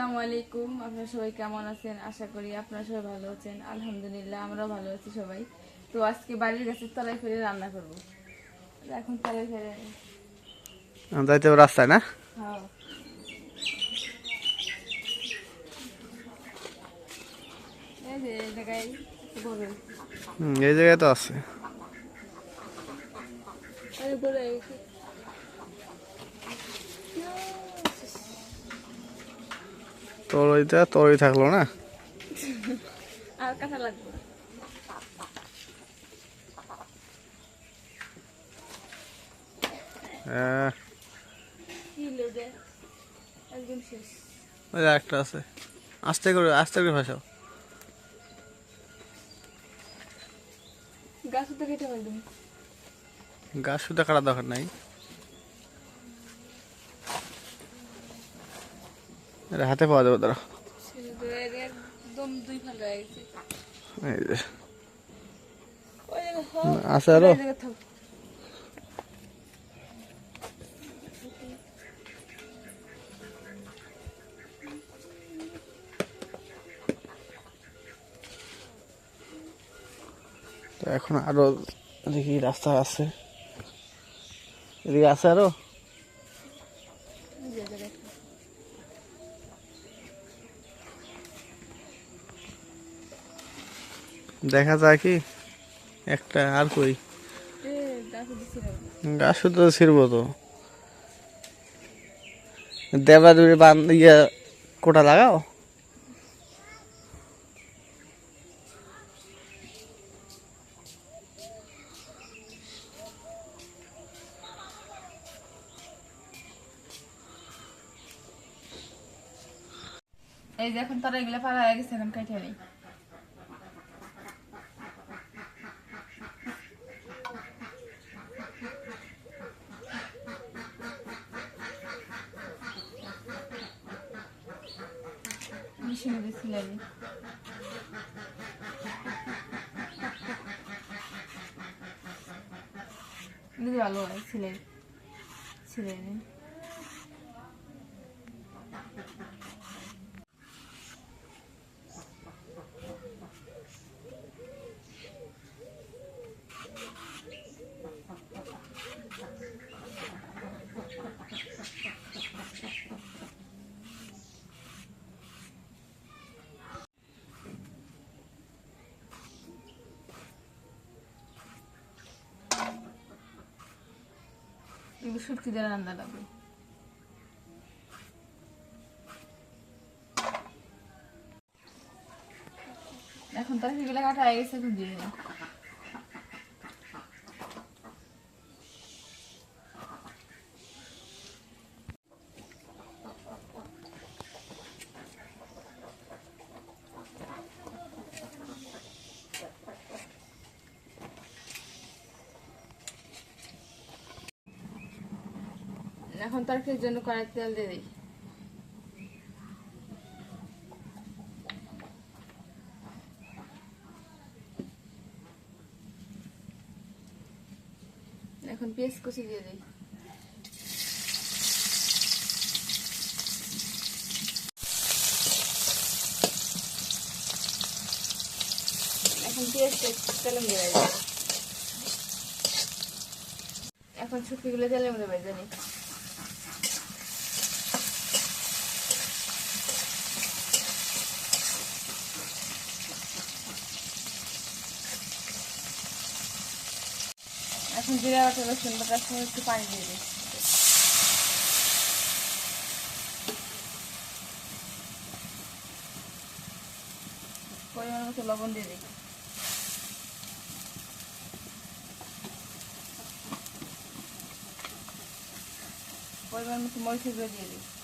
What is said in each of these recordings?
আসসালামু আলাইকুম। আপনারা সবাই কেমন আছেন? আশা করি আপনারা সবাই ভালো আছেন। আলহামদুলিল্লাহ আমরাও ভালো আছি সবাই। তো আজকে বাড়ির গাছের তলায় ফিরে রান্না করব। এখন তলায় ফিরে যাইতে রাস্তায় না? হ্যাঁ। এই যে এই জায়গায় গরু হুম, এই জায়গায় তো আছে। এই গরু তোর ওইটা তোরই থাকল না? আর কাঁচা লাগবে হ্যাঁ, ওই একটা আছে। আস্তে করে আস্তে করে ভাসাও। গাছ তো কেটে গাছ সুতা কাটার দরকার নাই। এটা হাতে পাওয়া যাবে তারা থাক, আছে আরও? এখন আরও দেখি রাস্তা আছে। এদিকে আছে আরও ওই যে জায়গায় থাক। দেখা যায় কি? একটা আর কই? গাছে শুধু ছিড়বো তো। দেবা দূরে ইয়ে কোটা লাগাও? এই যে এখন তারা এগুলা পালা হয়ে গেছে, এখন কাটে নেই। মেশিনে দিয়েছিলাম কিন্তু ভালো হয় ছিলেন ছিলেন শুটকি দিয়ে রান্না লাগবে এখন তার সেগুলো কাটা হয়ে গেছে এখন দিয়ে দিলাম এখন তরকারির জন্য কড়াই তেল দিয়ে দিই। এখন পেঁয়াজ কুচি দিয়ে দিই। এখন পেঁয়াজটা তেলের মধ্যে তেলের মধ্যে ভেজে নিই। জিরা বাটা রসুন বাটার সময় একটু পানি দিয়ে দিচ্ছি। পরিমাণ মতো লবণ দিয়ে দিই পরিমাণ মতো মরিচের গুঁড়ো দিয়ে দিই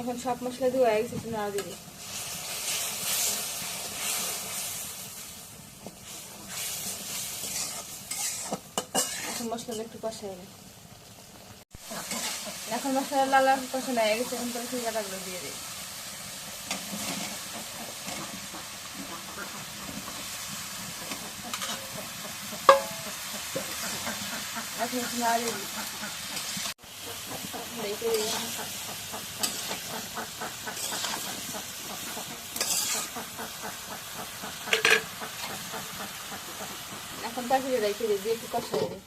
এখন সব মশলা দিয়ে এক গেছে, একটু নাড়া দিবি এখন মশলাটা একটু কষাই এখন মশলা লাল কষানো হয়ে গেছে, এখন পরে সিঙ্গাটাগুলো দিয়ে দিই। এখন নাড়া দিবি দিই। রেখে দিয়ে একটু কষাই দিই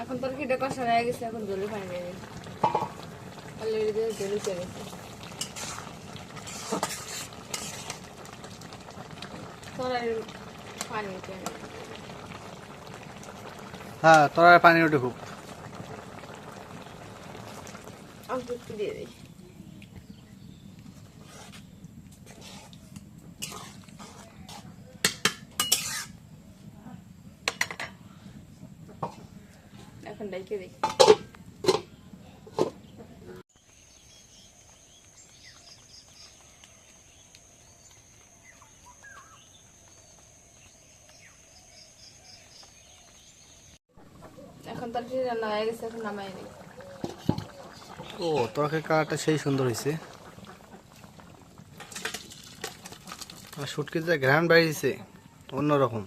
এখন তরকারিটা কষানো হয়ে গেছে এখন জলে পানি দিই অলরেডি দিয়ে জল উঠে গেছে গেছে হ্যাঁ তোরা পানি উঠে খুব দিয়ে দিই। এখন ডাইকে দিই এখন তরকারি রান্না হয়ে গেছে এখন নামাই দিই ও কালারটা সেই সুন্দর হয়েছে আর শুটকিতে ঘ্রাণ বাড়িয়েছে অন্যরকম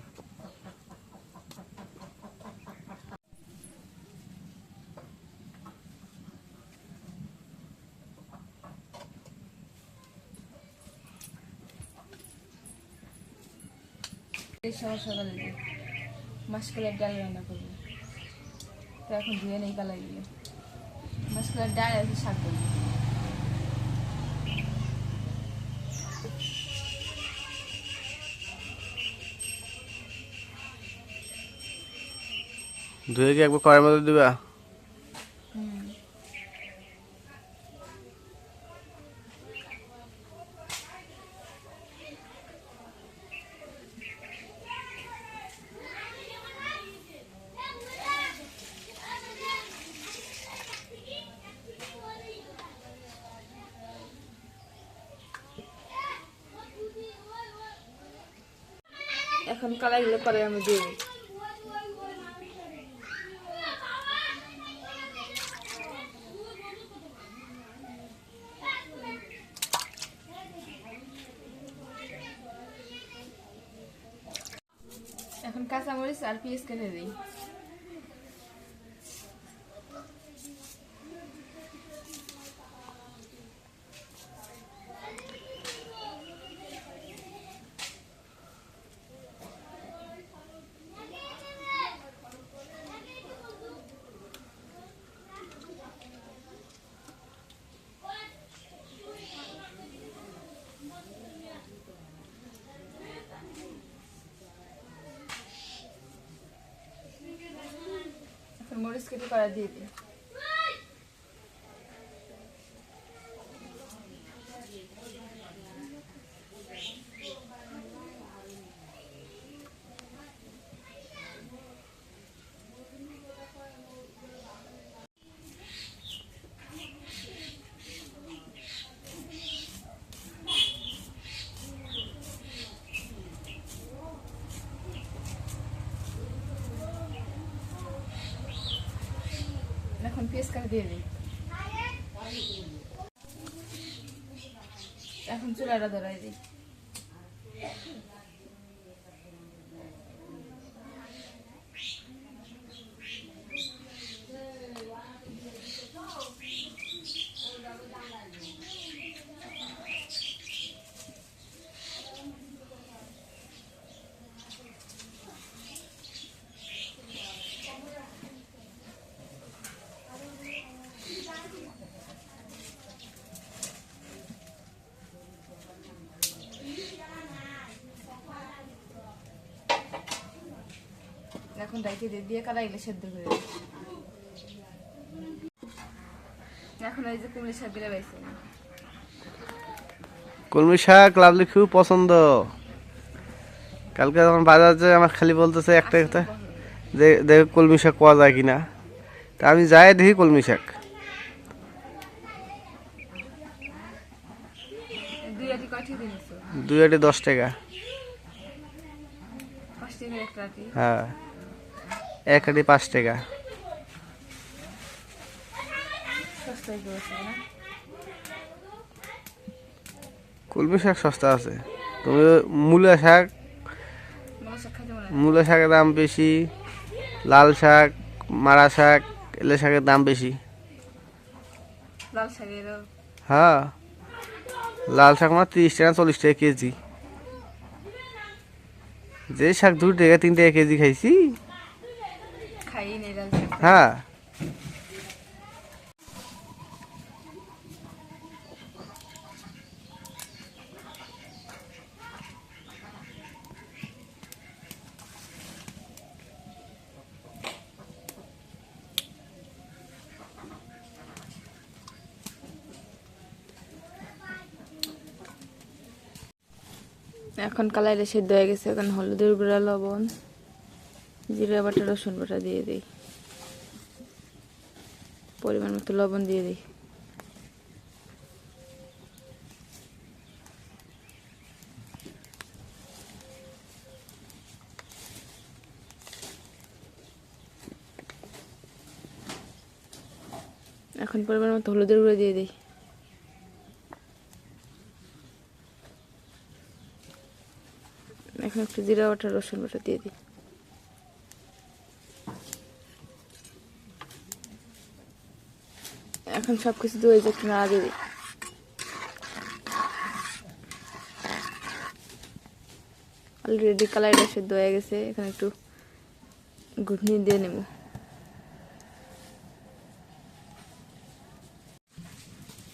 করে মাসকলার ডাল রান্না করব। তো এখন ধুয়ে নেই কালাই দিয়ে মাসকলার ডাল আছে, শাক করব ধুয়ে কি একবার কড়ার মধ্যে দিবা হুম এখন কালাইগুলো পরে আমি দিয়ে দিই। এখন কাঁচামরিচ আর পিঁয়াজ কেটে দিই। এখন মরিচ কেটে করা দিয়ে দিই। কাটা দিয়ে দিই। এখন চুলাটা ধরাই দিই। এখন ডাইকে দিয়ে দিয়ে কালাইগুলো সেদ্ধ করে দিই এখন এই যে কুমড়ি শাক পাইছি কলমি শাক লাভলি খুব পছন্দ। কালকে যখন বাজার যায় আমার খালি বলতেছে একটা কথা যে দেখো কলমি শাক পাওয়া যায় কিনা। তা আমি যাই দেখি কলমি শাক। দুই আটি দশ টাকা। একটা হ্যাঁ। এক আটে পাঁচ টাকা। কলমি শাক সস্তা আছে। তুমি মূলা শাক মনে মনে মূলা শাকের দাম বেশি, লাল শাক, মারা শাক, এলে শাকের দাম বেশি। হ্যাঁ লাল শাক আমার তিরিশ টাকা, চল্লিশ টাকা কেজি। যে শাক দু টাকা, তিন টাকা কেজি খাইছি হ্যাঁ। এখন কালাইটা সেদ্ধ হয়ে গেছে এখন হলুদের গুঁড়া লবণ। জিরা, বাটা, রসুন বাটা দিয়ে দিই। পরিমাণ মতো লবণ দিয়ে দিই। এখন পরিমাণ মতো হলুদের গুঁড়ো দিয়ে দিই। এখন একটু জিরা, বাটা, রসুন বাটা দিয়ে দিই। এখন সব কিছু ধুয়ে একটু না দিয়ে অলরেডি কালারটা সেদ্ধ হয়ে গেছে এখানে একটু ঘুটনি দিয়ে নেব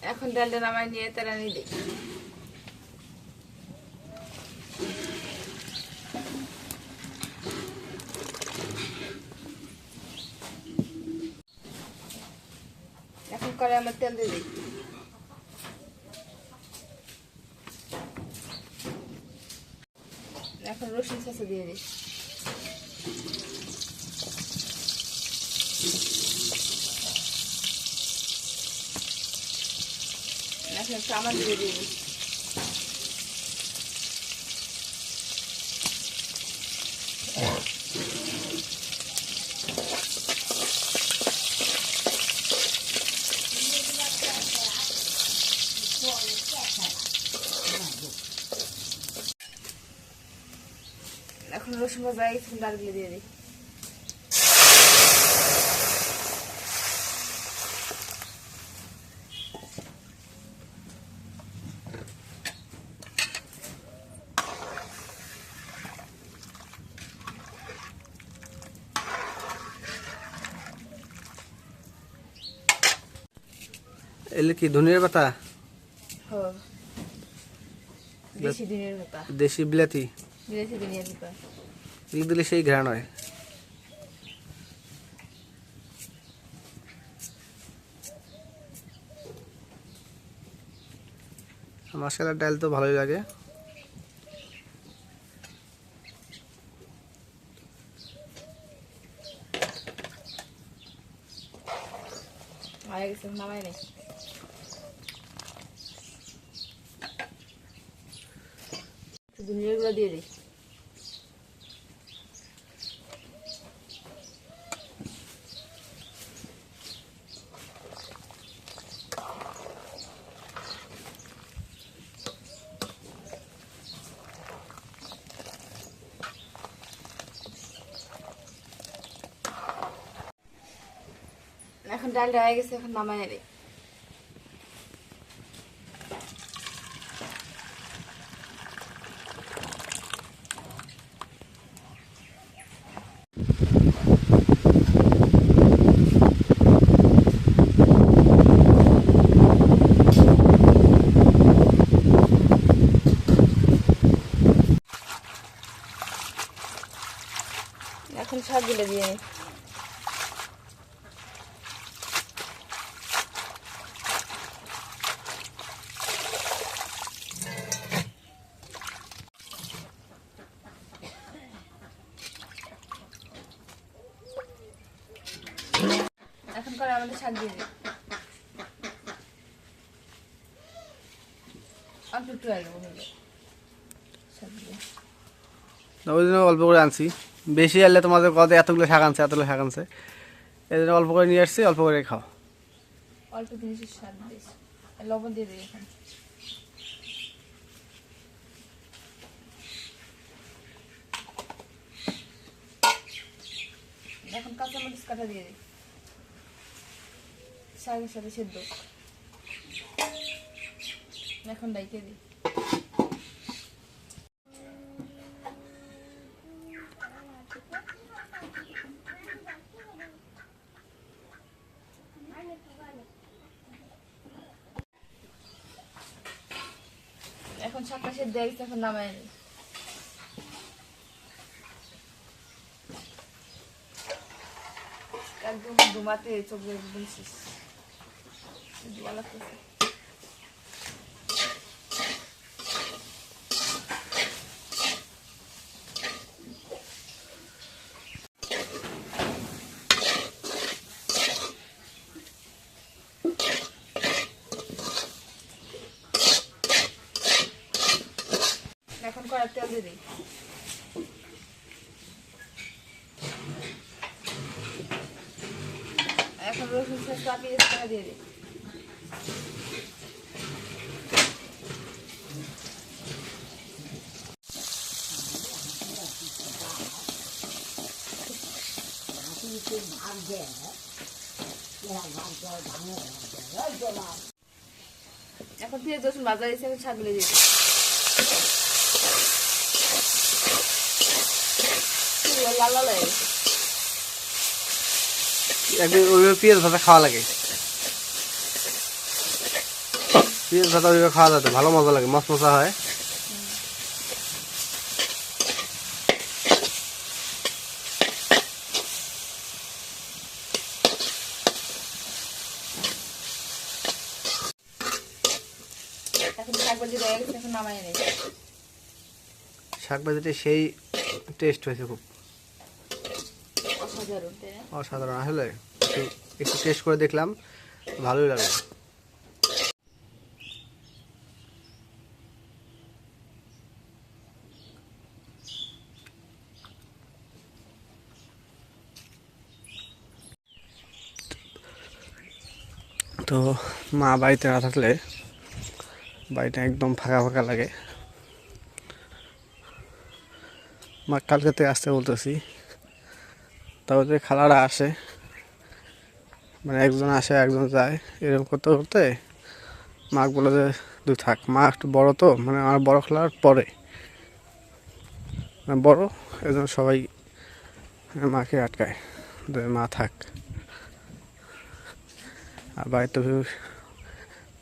এখন ডালটা নামায় নিয়ে তারা নিয়ে দিই করে আমার তেল দিয়ে এখন রসুন চাষে দিয়ে দিই এখন সামান দিয়ে দিই এখন রসুন ভাজা হয়ে গেছে ডালগুলো দিয়ে দিই। এলে কি ধনিয়ার পাতা? হো দেশি দিনের মতো দেশি বিলাতি। বিদেশি দিনের মতো এগুলো দিলে সেই ঘ্রাণ হয় মশলার ডাল তো ভালোই লাগে। দিয়ে দিই এখন ডালটা হয়ে গেছে এখন নামাই নেই এখন শাকগুলো দিয়ে নিই করে আমাদের শাক দিয়ে দিই অল্প একটু আলু হলে শাক দিয়ে তো ওই জন্য অল্প করে আনছি। বেশি আনলে তোমাদের কত এতগুলো শাক আনছে এতগুলো শাক আনছে। এই জন্য অল্প করে নিয়ে আসছি অল্প করে খাও। অল্প জিনিসের স্বাদ লবণ দিয়ে দিই এখন। এখন কাঁচামরিচ কাটা দিয়ে দিই। শাকের সাথে সেদ্ধ। এখন ডাইকে দিই। এখন শাকটা সেদ্ধ হয়ে এখন নামাই নিই একদম ডুমাতে চোখ দিয়ে ধোয়া লাগতেছে এখন কড়ার তেল দিয়ে দিই। এখন রসুন শেষটা পেঁয়াজ টাকা দিয়ে দিই। এখন পেঁয়াজ রসুন ভাজা দিয়েছে এখন ছাগলে দিয়ে লাল লাল হয়ে গেছে ওইভাবে পেঁয়াজ ভাজা খাওয়া লাগে। পেঁয়াজ ভাজা ওইভাবে খাওয়া যেত ভালো মজা লাগে মশ মশা হয়। এখন শাক ভাজি রয়ে গেছে এখন নামাই নেই। শাক ভাজিতে সেই টেস্ট হয়েছে খুব। অসাধারণ আসলে একটু- টেস্ট করে দেখলাম, ভালোই লাগে তো মা বাড়িতে না থাকলে বাড়িটা একদম ফাঁকা ফাঁকা লাগে। মা কালকে থেকে আসতে বলতেছি। তারপর খালারা আসে মানে একজন আসে, একজন যায়, এরকম করতে করতে মা বলে যে দু থাক, মা একটু বড় তো মানে আমার বড় খেলার পরে। মানে বড়, এজন্য সবাই মাকে আটকায় মা থাক। আর বাড়িতে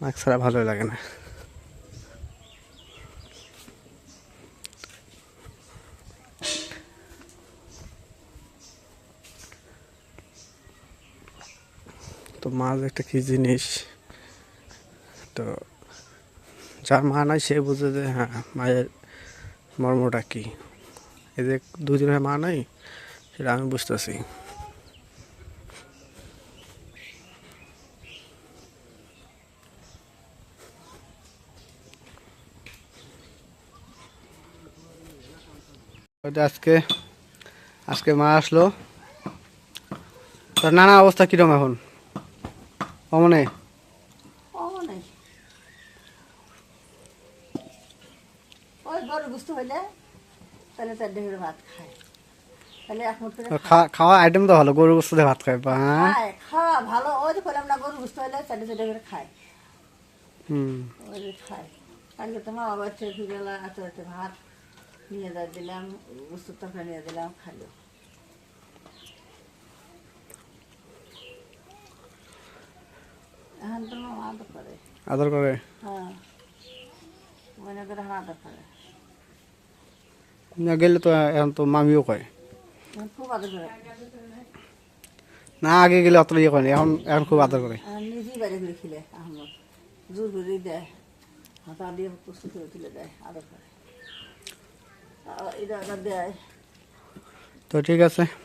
মা ছাড়া ভালোই লাগে না। মাছ একটা কী জিনিস? তো যার মা নাই, সে বুঝে যে হ্যাঁ মায়ের মর্মটা কী? এই যে দুজনের মা নাই, সেটা আমি বুঝতেছি। আজকে আজকে মা আসলো। তোর নানা অবস্থা কিরম এখন? অমনে? নাই ওই গরু গুস্ত হইলে তাহলে তার ঢেউরে ভাত খায়। তাহলে এক মুঠ করে খাওয়া আইটেম তো ভালো গরু গোস্ত দিয়ে ভাত খায় বা খাওয়া ভালো। ওই যে বললাম না গরু গুস্ত হইলে চারটে চারটে করে খায়। হুম। ওই খায়। কালকে তো মা আবার চেয়ে গেলা এত এত ভাত নিয়ে দিলাম গুস্ত তরকারি নিয়ে দিলাম খালো এখন তো মা আদর করে। করে? হ্যাঁ। করে করে। না গেলে তো এখন তো মামিও কয়। খুব না আগে গেলে অত ইয়ে করেনি এখন এখন খুব আদর করে। করে করে তো ঠিক আছে।